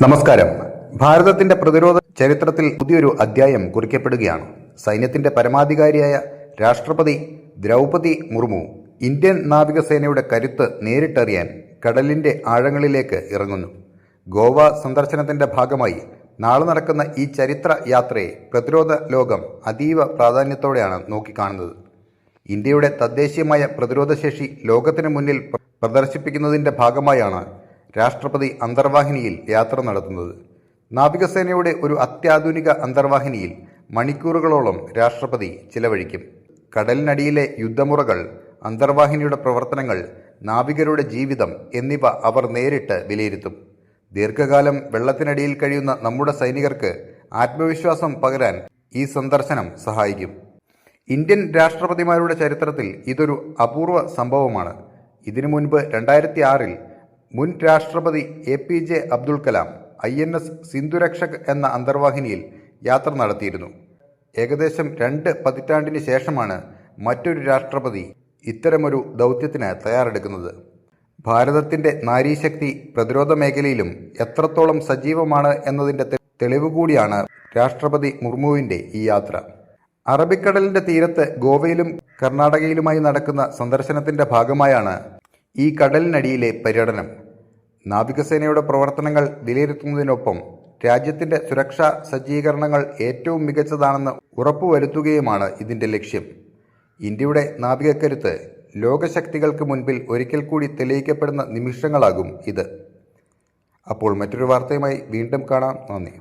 നമസ്കാരം. ഭാരതത്തിന്റെ പ്രതിരോധ ചരിത്രത്തിൽ പുതിയൊരു അധ്യായം കുറിക്കപ്പെടുകയാണ്. സൈന്യത്തിന്റെ പരമാധികാരിയായ രാഷ്ട്രപതി ദ്രൗപതി മുർമു ഇന്ത്യൻ നാവികസേനയുടെ കരുത്ത് നേരിട്ടറിയാൻ കടലിന്റെ ആഴങ്ങളിലേക്ക് ഇറങ്ങുന്നു. ഗോവ സന്ദർശനത്തിന്റെ ഭാഗമായി നാളെ നടക്കുന്ന ഈ ചരിത്ര യാത്രയെ പ്രതിരോധ ലോകം അതീവ പ്രാധാന്യത്തോടെയാണ് നോക്കിക്കാണുന്നത്. ഇന്ത്യയുടെ തദ്ദേശീയമായ പ്രതിരോധശേഷി ലോകത്തിന് മുന്നിൽ പ്ര- പ്രദർശിപ്പിക്കുന്നതിന്റെ ഭാഗമായാണ് രാഷ്ട്രപതി അന്തർവാഹിനിയിൽ യാത്ര നടത്തുന്നത്. നാവികസേനയുടെ ഒരു അത്യാധുനിക അന്തർവാഹിനിയിൽ മണിക്കൂറുകളോളം രാഷ്ട്രപതി ചിലവഴിക്കും. കടലിനടിയിലെ യുദ്ധമുറകൾ അന്തർവാഹിനിയുടെ പ്രവർത്തനങ്ങൾ നാവികരുടെ ജീവിതം എന്നിവ അവർ നേരിട്ട് വിലയിരുത്തും. ദീർഘകാലം വെള്ളത്തിനടിയിൽ കഴിയുന്ന നമ്മുടെ സൈനികർക്ക് ആത്മവിശ്വാസം പകരാൻ ഈ സന്ദർശനം സഹായിക്കും. ഇന്ത്യൻ രാഷ്ട്രപതിമാരുടെ ചരിത്രത്തിൽ ഇതൊരു അപൂർവ സംഭവമാണ്. ഇതിനു മുൻപ് രണ്ടായിരത്തി ആറിൽ മുൻ രാഷ്ട്രപതി A P J Abdul Kalam I N S Sindhurakshak എന്ന അന്തർവാഹിനിയിൽ യാത്ര നടത്തിയിരുന്നു. ഏകദേശം രണ്ട് പതിറ്റാണ്ടിന് ശേഷമാണ് മറ്റൊരു രാഷ്ട്രപതി ഇത്തരമൊരു ദൗത്യത്തിന് തയ്യാറെടുക്കുന്നത്. ഭാരതത്തിന്റെ നാരീശക്തി പ്രതിരോധ മേഖലയിലും എത്രത്തോളം സജീവമാണ് തെളിവുകൂടിയാണ് തെളിവ് കൂടിയാണ് രാഷ്ട്രപതി മുർമുവിന്റെ ഈ യാത്ര. അറബിക്കടലിന്റെ തീരത്ത് ഗോവയിലും കർണാടകയിലുമായി നടക്കുന്ന സന്ദർശനത്തിന്റെ ഭാഗമായാണ് ഈ കടലിനടിയിലെ പര്യടനം നാവികസേനയുടെ പ്രവർത്തനങ്ങൾ വിലയിരുത്തുന്നതിനൊപ്പം രാജ്യത്തിന്റെ സുരക്ഷാ സജ്ജീകരണങ്ങൾ ഏറ്റവും മികച്ചതാണെന്ന് ഉറപ്പുവരുത്തുകയുമാണ് ഇതിന്റെ ലക്ഷ്യം. ഇന്ത്യയുടെ നാവികക്കരുത്ത് ലോകശക്തികൾക്ക് മുൻപിൽ ഒരിക്കൽ കൂടി തെളിയിക്കപ്പെടുന്ന നിമിഷങ്ങളാകും ഇത്. അപ്പോൾ മറ്റൊരു വാർത്തയുമായി വീണ്ടും കാണാം. നന്ദി.